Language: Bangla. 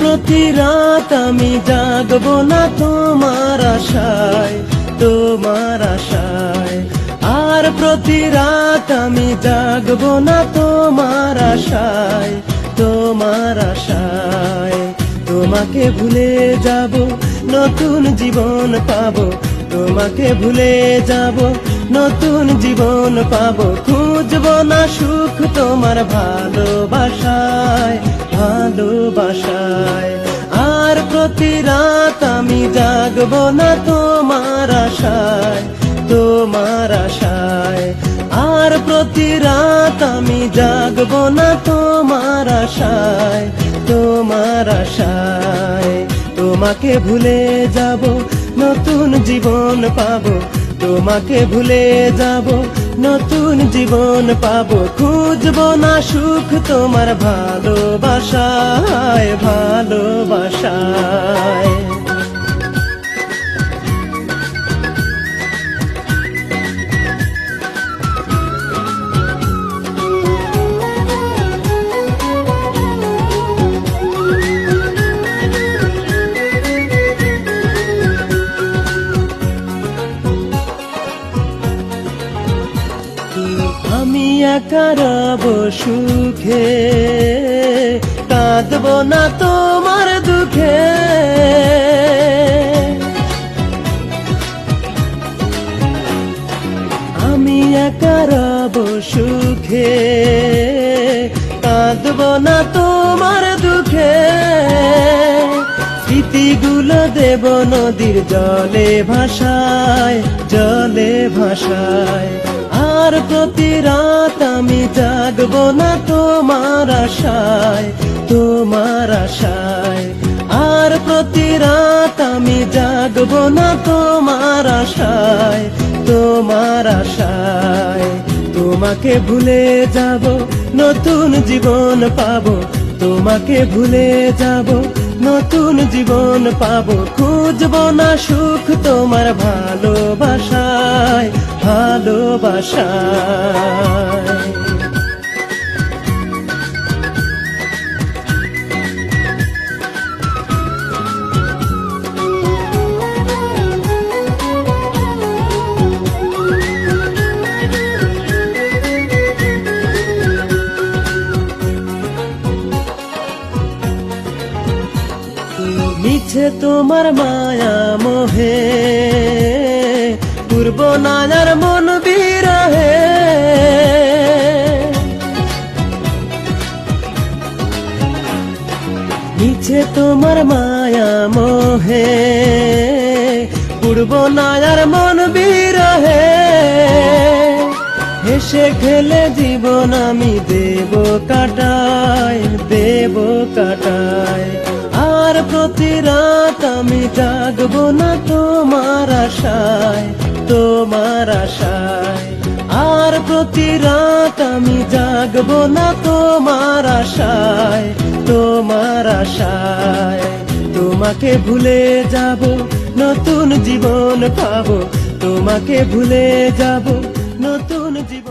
প্রতি রাত আমি জাগবো না তোমার আশায় তোমার আশায়। প্রতি রাত আমি জাগবো না তোমার আশায় তোমার আশায়। তোমাকে ভুলে যাব, নতুন জীবন পাবো। তোমাকে ভুলে যাব, নতুন জীবন পাবো। খুঁজবো না সুখ তোমার ভালোবাসায় ভালোবাসায়। আর প্রতি রাত আমি জাগবো না তোমার আশায় তোমার আশায়। আর প্রতি রাত আমি জাগব না তোমার আশায় তোমার আশায়। তোমাকে ভুলে যাব, নতুন জীবন পাবো। তোমাকে ভুলে যাব, নতুন জীবন পাবো। খুঁজবো না সুখ তোমার ভালোবাসায় ভালোবাসায়। একা রব সুখে, কাঁদব না তোমার দুঃখে। আমি একা রব সুখে, কাঁদব না তোমার দুঃখে। স্মৃতিগুলো দেব নদীর জলে ভাষায় জলে ভাষায় আর প্রতি রাত আমি জাগব না তোমার আশায় তোমার আশায়। আর প্রতি রাত আমি জাগব না তোমার আশায় তোমার আশায়। তোমাকে ভুলে যাব, নতুন জীবন পাবো। তোমাকে ভুলে যাব নতুন জীবন পাবো খুঁজব না সুখ তোমার ভালোবাসায় ভালোবাসায়। মিছে তোমার মায়া মোহে। পূর্ব নাজার মন বিরহে। মিছে তোমার মায়া মোহে। পূর্ব নাজার মন বিরহে। হেসে খেলে জীবন আমি দেব কাটায় দেব কাটায়। আর প্রতি রাত আমি জাগবো না তোমার আশায় তোমার আশায়। আর প্রতি রাত আমি জাগবো না তোমার আশায় তোমার আশায়। তোমাকে ভুলে যাব, নতুন জীবন পাবো। তোমাকে ভুলে যাব